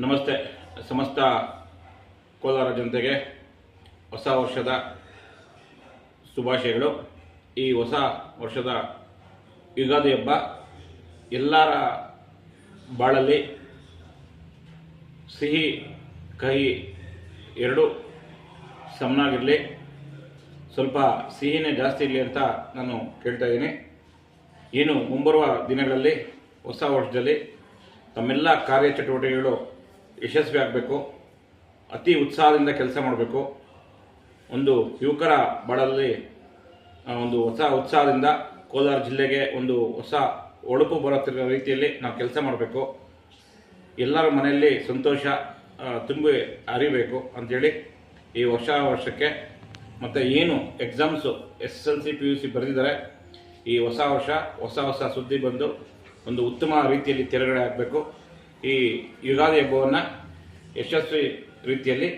ನಮಸ್ತೆ. ಸಮಸ್ತ ಕೋಲಾರ ಜನತೆಗೆ ಹೊಸ ವರ್ಷದ ಶುಭಾಶಯಗಳು. ಈ ಹೊಸ ವರ್ಷದ ಯುಗಾದಿ ಹಬ್ಬ ಎಲ್ಲರ ಬಾಳಲ್ಲಿ ಸಿಹಿ, ಕಹಿ ಎರಡು ಸಮನಾಗಿರಲಿ. ಸ್ವಲ್ಪ ಸಿಹಿನೇ ಜಾಸ್ತಿ ಇರಲಿ ಅಂತ ನಾನು ಕೇಳ್ತಾ ಇದ್ದೀನಿ. ಏನು ಮುಂಬರುವ ದಿನಗಳಲ್ಲಿ, ಹೊಸ ವರ್ಷದಲ್ಲಿ ತಮ್ಮೆಲ್ಲ ಕಾರ್ಯಚಟುವಟಿಕೆಗಳು ಯಶಸ್ವಿ ಆಗಬೇಕು, ಅತಿ ಉತ್ಸಾಹದಿಂದ ಕೆಲಸ ಮಾಡಬೇಕು. ಒಂದು ಯುವಕರ ಬಾಳಲ್ಲಿ ಒಂದು ಹೊಸ ಉತ್ಸಾಹದಿಂದ ಕೋಲಾರ ಜಿಲ್ಲೆಗೆ ಒಂದು ಹೊಸ ಒಳಪು ಬರುತ್ತಿರುವ ರೀತಿಯಲ್ಲಿ ನಾವು ಕೆಲಸ ಮಾಡಬೇಕು. ಎಲ್ಲರ ಮನೆಯಲ್ಲಿ ಸಂತೋಷ ತುಂಬಿ ಅರಿಬೇಕು ಅಂಥೇಳಿ ಈ ವರ್ಷ ವರ್ಷಕ್ಕೆ ಮತ್ತು ಏನು exams S L C P U C ಬರೆದಿದ್ದಾರೆ, ಈ ಹೊಸ ವರ್ಷ ಹೊಸ ಹೊಸ ಸುದ್ದಿ ಬಂದು ಒಂದು ಉತ್ತಮ ರೀತಿಯಲ್ಲಿ ತೆರೆಗಡೆ ಆಗಬೇಕು. ಈ ಯುಗಾದಿ ಹಬ್ಬವನ್ನು ಯಶಸ್ವಿ ರೀತಿಯಲ್ಲಿ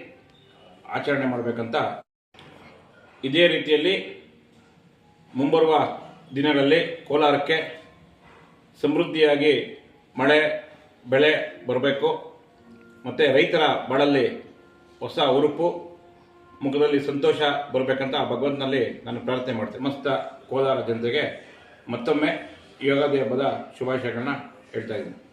ಆಚರಣೆ ಮಾಡಬೇಕಂತ ಇದೇ ರೀತಿಯಲ್ಲಿ ಮುಂಬರುವ ದಿನಗಳಲ್ಲಿ ಕೋಲಾರಕ್ಕೆ ಸಮೃದ್ಧಿಯಾಗಿ ಮಳೆ, ಬೆಳೆ ಬರಬೇಕು. ಮತ್ತು ರೈತರ ಬಾಳಲ್ಲಿ ಹೊಸ ಉರುಪು ಮುಖದಲ್ಲಿ ಸಂತೋಷ ಬರಬೇಕಂತ ಭಗವಂತನಲ್ಲಿ ನಾನು ಪ್ರಾರ್ಥನೆ ಮಾಡ್ತೇನೆ. ಮಸ್ತ ಕೋಲಾರ ಜನತೆಗೆ ಮತ್ತೊಮ್ಮೆ ಯುಗಾದಿ ಹಬ್ಬದ ಶುಭಾಶಯಗಳನ್ನ ಹೇಳ್ತಾ ಇದ್ದೀನಿ.